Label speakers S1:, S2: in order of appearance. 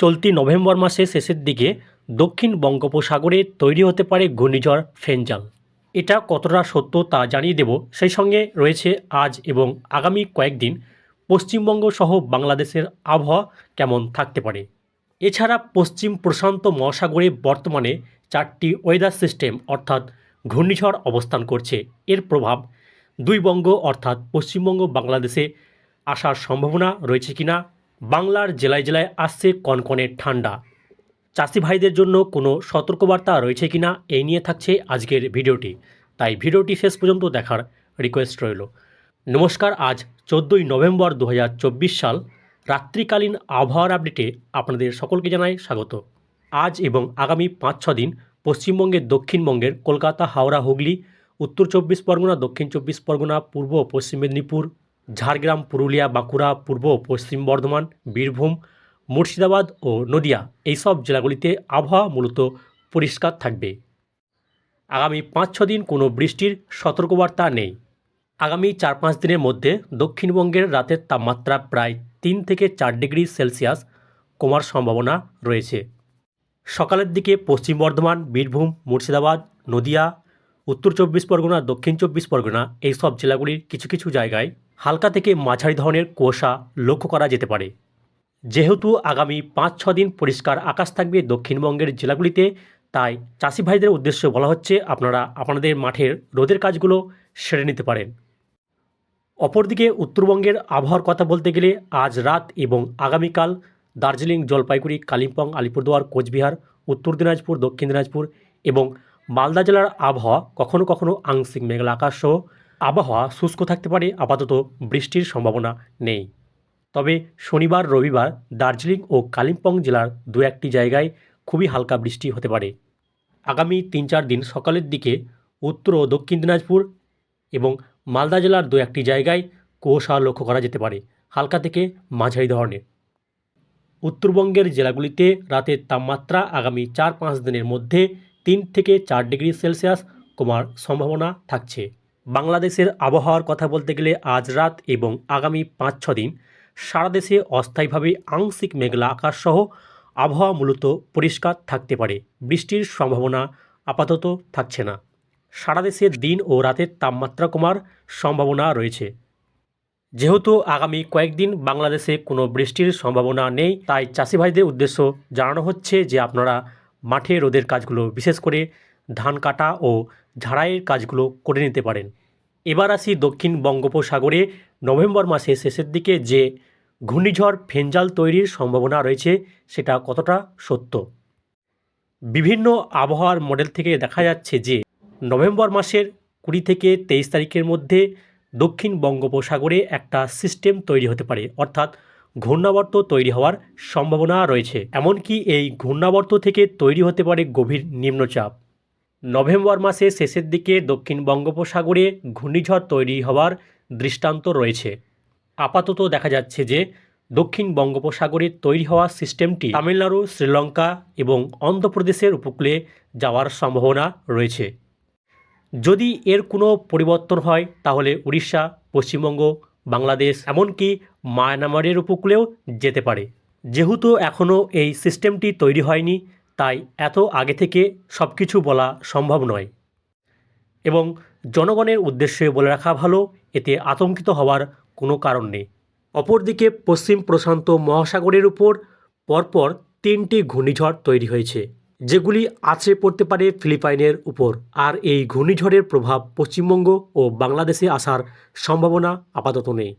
S1: চলতি নভেম্বর মাসের শেষের দিকে দক্ষিণ বঙ্গোপসাগরে তৈরি হতে পারে ঘূর্ণিঝড় ফেঞ্জাল এটা কতটা সত্য তা জানিয়ে দেব। সেই সঙ্গে রয়েছে আজ এবং আগামী কয়েকদিন পশ্চিমবঙ্গ সহ বাংলাদেশের আবহাওয়া কেমন থাকতে পারে। এছাড়া পশ্চিম প্রশান্ত মহাসাগরে বর্তমানে চারটি ওয়েদার সিস্টেম অর্থাৎ ঘূর্ণিঝড় অবস্থান করছে। এর প্রভাব দুই বঙ্গ অর্থাৎ পশ্চিমবঙ্গ বাংলাদেশে আসার সম্ভাবনা রয়েছে কিনা বাংলার জেলায় জেলায় আসছে কনকনে ঠান্ডা। চাষি ভাইদের জন্য কোনো সতর্কবার্তা রয়েছে কিনা এই নিয়ে থাকছে আজকের ভিডিওটি। তাই ভিডিওটি শেষ পর্যন্ত দেখার রিকোয়েস্ট রইল। নমস্কার, আজ চোদ্দোই নভেম্বর দু হাজার চব্বিশ সাল। রাত্রিকালীন আবহাওয়ার আপডেটে আপনাদের সকলকে জানাই স্বাগত। আজ এবং আগামী পাঁচ ছ দিন পশ্চিমবঙ্গের দক্ষিণবঙ্গের কলকাতা, হাওড়া, হুগলি, উত্তর চব্বিশ পরগনা, দক্ষিণ চব্বিশ পরগনা, পূর্ব পশ্চিম মেদিনীপুর ঝাড়গ্রাম, পুরুলিয়া, বাঁকুড়া, পূর্ব, পশ্চিম বর্ধমান, বীরভূম, মুর্শিদাবাদ ও নদিয়া এইসব জেলাগুলিতে আবহাওয়া মূলত পরিষ্কার থাকবে। আগামী পাঁচ ছ দিন কোনো বৃষ্টির সতর্কবার্তা নেই। আগামী চার পাঁচ দিনের মধ্যে দক্ষিণবঙ্গের রাতের তাপমাত্রা প্রায় তিন থেকে চার ডিগ্রি সেলসিয়াস কমার সম্ভাবনা রয়েছে। সকালের দিকে পশ্চিম বর্ধমান, বীরভূম, মুর্শিদাবাদ, নদিয়া, উত্তর চব্বিশ পরগনা, দক্ষিণ চব্বিশ পরগনা এই সব জেলাগুলির কিছু কিছু জায়গায় হালকা থেকে মাঝারি ধরনের কুয়াশা লক্ষ্য করা যেতে পারে। যেহেতু আগামী পাঁচ ছ দিন পরিষ্কার আকাশ থাকবে দক্ষিণবঙ্গের জেলাগুলিতে, তাই চাষি ভাইদের উদ্দেশ্যে বলা হচ্ছে আপনারা আপনাদের মাঠের রোদের কাজগুলো সেরে নিতে পারেন। অপরদিকে উত্তরবঙ্গের আবহাওয়ার কথা বলতে গেলে আজ রাত এবং আগামীকাল দার্জিলিং, জলপাইগুড়ি, কালিম্পং, আলিপুরদুয়ার, কোচবিহার, উত্তর দিনাজপুর, দক্ষিণ দিনাজপুর এবং মালদা জেলার আবহাওয়া কখনো কখনো আংশিক মেঘলা আকাশ সহ আবহাওয়া শুষ্ক থাকতে পারে, আপাতত বৃষ্টির সম্ভাবনা নেই। তবে শনিবার, রবিবার দার্জিলিং ও কালিম্পং জেলার দু একটি জায়গায় খুবই হালকা বৃষ্টি হতে পারে। আগামী তিন চার দিন সকালের দিকে উত্তর ও দক্ষিণ দিনাজপুর এবং মালদা জেলার দু একটি জায়গায় কুয়াশা লক্ষ্য করা যেতে পারে, হালকা থেকে মাঝারি ধরনের। উত্তরবঙ্গের জেলাগুলিতে রাতের তাপমাত্রা আগামী চার পাঁচ দিনের মধ্যে তিন থেকে চার ডিগ্রি সেলসিয়াস কমার সম্ভাবনা থাকছে। বাংলাদেশের আবহাওয়ার কথা বলতে গেলে আজ রাত এবং আগামী পাঁচ, ছ দিন সারা দেশে অস্থায়ীভাবে আংশিক মেঘলা আকাশ সহ আবহাওয়া মূলত পরিষ্কার থাকতে পারে। বৃষ্টির সম্ভাবনা আপাতত থাকছে না। সারা দেশে দিন ও রাতের তাপমাত্রা কমার সম্ভাবনা রয়েছে। যেহেতু আগামী কয়েকদিন বাংলাদেশে কোনো বৃষ্টির সম্ভাবনা নেই, তাই চাষি ভাইদের উদ্দেশ্য জানানো হচ্ছে যে আপনারা মাঠে রোদের কাজগুলো, বিশেষ করে ধান কাটা ও ঝাড়াইয়ের কাজগুলো করে নিতে পারেন। এবার আসি দক্ষিণ বঙ্গোপসাগরে। নভেম্বর মাসের শেষের দিকে যে ঘূর্ণিঝড় ফেঞ্জাল তৈরির সম্ভাবনা রয়েছে, সেটা কতটা সত্য? বিভিন্ন আবহাওয়ার মডেল থেকে দেখা যাচ্ছে যে, নভেম্বর মাসের কুড়ি থেকে তেইশ তারিখের মধ্যে দক্ষিণ বঙ্গোপসাগরে একটা সিস্টেম তৈরি হতে পারে, অর্থাৎ ঘূর্ণাবর্ত তৈরি হওয়ার সম্ভাবনা রয়েছে। এমনকি এই ঘূর্ণাবর্ত থেকে তৈরি হতে পারে গভীর নিম্নচাপ। নভেম্বর মাসের শেষের দিকে দক্ষিণ বঙ্গোপসাগরে ঘূর্ণিঝড় তৈরি হওয়ার দৃষ্টান্ত রয়েছে। আপাতত দেখা যাচ্ছে যে দক্ষিণ বঙ্গোপসাগরে তৈরি হওয়া সিস্টেমটি তামিলনাড়ু, শ্রীলঙ্কা এবং অন্ধ্রপ্রদেশের উপকূলে যাওয়ার সম্ভাবনা রয়েছে। যদি এর কোনো পরিবর্তন হয়, তাহলে উড়িষ্যা, পশ্চিমবঙ্গ, বাংলাদেশ এমনকি মায়ানমারের উপকূলেও যেতে পারে। যেহেতু এখনও এই সিস্টেমটি তৈরি হয়নি তাই এত আগে থেকে সব কিছু বলা সম্ভব নয়। এবং জনগণের উদ্দেশ্যে বলে রাখা ভালো, এতে আতঙ্কিত হওয়ার কোনো কারণ নেই। অপরদিকে পশ্চিম প্রশান্ত মহাসাগরের উপর পরপর তিনটি ঘূর্ণিঝড় তৈরি হয়েছে, যেগুলি আছড়ে পড়তে পারে ফিলিপাইনের উপর। আর এই ঘূর্ণিঝড়ের প্রভাব পশ্চিমবঙ্গ ও বাংলাদেশে আসার সম্ভাবনা আপাতত নেই।